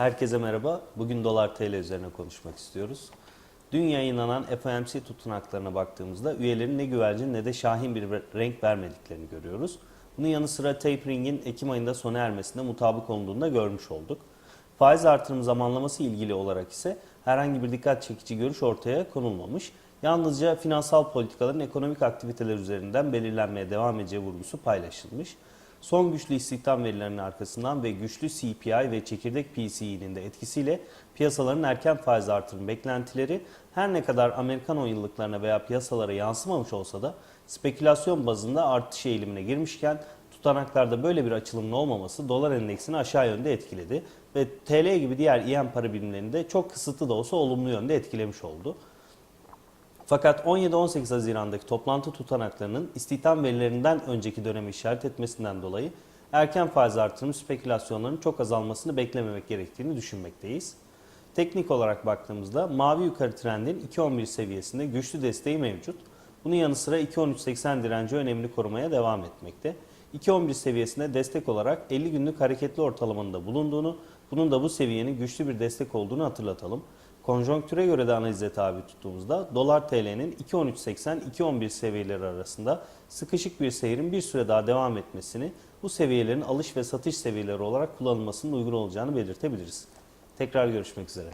Herkese merhaba. Bugün dolar TL üzerine konuşmak istiyoruz. Dün yayınlanan FOMC tutanaklarına baktığımızda üyelerin ne güvercin ne de şahin bir renk vermediklerini görüyoruz. Bunun yanı sıra tapering'in Ekim ayında sona ermesinde mutabık olduğunu da görmüş olduk. Faiz artırım zamanlaması ilgili olarak ise herhangi bir dikkat çekici görüş ortaya konulmamış. Yalnızca finansal politikaların ekonomik aktiviteler üzerinden belirlenmeye devam edeceği vurgusu paylaşılmış. Son güçlü istihdam verilerinin arkasından ve güçlü CPI ve çekirdek PCE'nin de etkisiyle piyasaların erken faiz artırım beklentileri her ne kadar Amerikan 10 yıllıklarına veya piyasalara yansımamış olsa da spekülasyon bazında artış eğilimine girmişken tutanaklarda böyle bir açılımın olmaması dolar endeksini aşağı yönde etkiledi ve TL gibi diğer EM para birimlerini de çok kısıtlı da olsa olumlu yönde etkilemiş oldu. Fakat 17-18 Haziran'daki toplantı tutanaklarının istihdam verilerinden önceki dönemi işaret etmesinden dolayı erken faiz artırım spekülasyonlarının çok azalmasını beklememek gerektiğini düşünmekteyiz. Teknik olarak baktığımızda mavi yukarı trendin 2.11 seviyesinde güçlü desteği mevcut. Bunun yanı sıra 2.13.80 direnci önemli korumaya devam etmekte. 2.11 seviyesinde destek olarak 50 günlük hareketli ortalamanın da bulunduğunu, bunun da bu seviyenin güçlü bir destek olduğunu hatırlatalım. Konjonktüre göre de analize tabi tuttuğumuzda dolar TL'nin 2.13.80-2.11 seviyeleri arasında sıkışık bir seyrin bir süre daha devam etmesini, bu seviyelerin alış ve satış seviyeleri olarak kullanılmasının uygun olacağını belirtebiliriz. Tekrar görüşmek üzere.